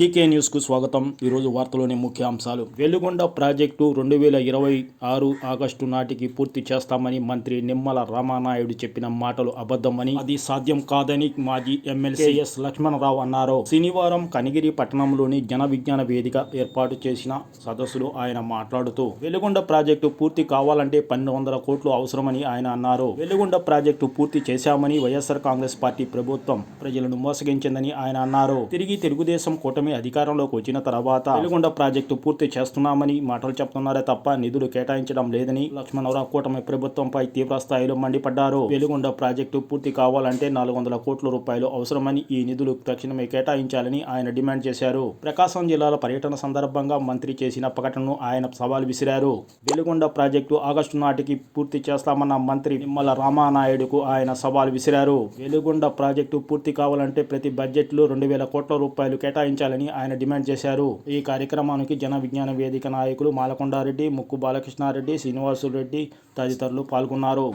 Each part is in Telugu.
డికే న్యూస్కు స్వాగతం. ఈరోజు వార్తలోని ముఖ్య అంశాలు. వెలుగొండ ప్రాజెక్టు రెండు వేల ఇరవై ఆరు ఆగస్టు నాటికి పూర్తి చేస్తామని మంత్రి నిమ్మల రామానాయుడు చెప్పిన మాటలు అబద్ధమని అది సాధ్యం కాదని మాజీ ఎమ్మెల్సీ ఎస్ లక్ష్మణరావు అన్నారు. శనివారం కనిగిరి పట్టణంలోని జన విజ్ఞాన వేదిక ఏర్పాటు చేసిన సదస్సులో ఆయన మాట్లాడుతూ వెలుగొండ ప్రాజెక్టు పూర్తి కావాలంటే పన్నెండు వందల కోట్లు అవసరమని ఆయన అన్నారు. వెలుగొండ ప్రాజెక్టు పూర్తి చేశామని వైఎస్ఆర్ కాంగ్రెస్ పార్టీ ప్రభుత్వం ప్రజలను మోసగించిందని ఆయన అన్నారు. తిరిగి తెలుగుదేశం కూటమి అధికారంలోకి వచ్చిన తర్వాత వెలుగొండ ప్రాజెక్టు పూర్తి చేస్తున్నామని మాటలు చెప్తున్నారే తప్ప నిధులు కేటాయించడం లేదని లక్ష్మణరావు కూటమి ప్రభుత్వంపై తీవ్ర స్థాయిలో మండిపడ్డారు. వెలుగొండ ప్రాజెక్టు పూర్తి కావాలంటే నాలుగు వందల కోట్ల రూపాయలు అవసరమని ఈ నిధులు తక్షణమే కేటాయించాలని ఆయన డిమాండ్ చేశారు. ప్రకాశం జిల్లాల పర్యటన సందర్భంగా మంత్రి చేసిన ప్రకటనను ఆయన సవాల్ విసిరారు. వెలుగొండ ప్రాజెక్టు ఆగస్టు నాటికి పూర్తి చేస్తామన్న మంత్రి నిమ్మల రామానాయుడుకు ఆయన సవాల్ విసిరారు. వెలుగొండ ప్రాజెక్టు పూర్తి కావాలంటే ప్రతి బడ్జెట్లో రెండు వేల కోట్ల రూపాయలు కేటాయించాలని ఆయన డిమాండ్ చేశారు. ఈ కార్యక్రమానికి జన విజ్ఞాన వేదిక నాయకులు మాలకొండారెడ్డి ముక్కు బాలకృష్ణారెడ్డి శ్రీనివాసురెడ్డి తదితరులు పాల్గొన్నారు.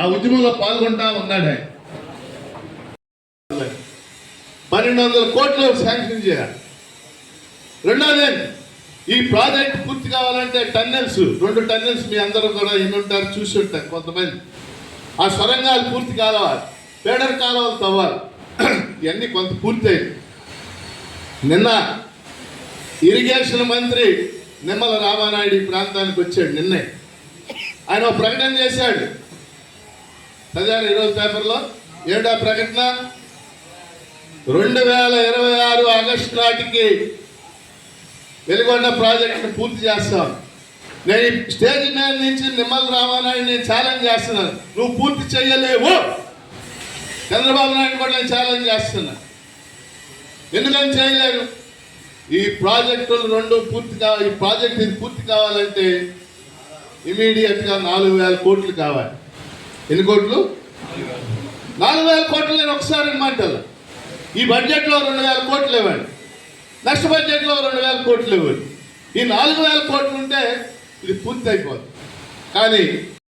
ఆ ఉద్యమంలో పాల్గొంటా ఉన్నాడు పన్నెండు వందల కోట్లు శాంక్షన్ చేయాలి. ఈ ప్రాజెక్ట్ పూర్తి కావాలంటే టన్నెల్స్ రెండు టన్నెల్స్ మీ అందరూ కూడా ఉంటారు చూసి ఉంటారు కొంతమంది. ఆ సొరంగాలు పూర్తి కావాలి. పేడర్ కాలువలు తవ్వాలి. ఇవన్నీ కొంత పూర్తయింది నిన్న ఇరిగేషన్ మంత్రి నిమ్మల రామానాయుడు ఈ ప్రాంతానికి వచ్చాడు నిన్నే. ఆయన ఒక ప్రకటన చేశాడు. చదివాను ఈరోజు పేపర్లో ఏమిటా ప్రకటన? రెండు వేల ఇరవై ఆరు ఆగస్టు నాటికి వెలుగొండ ప్రాజెక్టును పూర్తి చేస్తాం. నేను ఈ స్టేజ్ మీద నుంచి నిమ్మల రామానాయుడిని ఛాలెంజ్ చేస్తున్నాను. నువ్వు పూర్తి చేయలేవు. చంద్రబాబు నాయుడు కూడా నేను ఛాలెంజ్ చేస్తున్నాను. ఎందుకని చేయలేరు ఈ ప్రాజెక్టులు రెండు పూర్తి కావాలి ఈ ప్రాజెక్ట్ ఇది పూర్తి కావాలంటే ఇమీడియట్గా నాలుగు వేల కోట్లు కావాలి. ఎన్ని కోట్లు? నాలుగు వేల కోట్లు నేను ఒకసారి మాటలు ఈ బడ్జెట్లో రెండు వేల కోట్లు ఇవ్వండి. నెక్స్ట్ బడ్జెట్లో రెండు వేల కోట్లు ఇవ్వండి. ఈ నాలుగు వేల కోట్లు ఉంటే ఇది పూర్తి అయిపోతుంది కానీ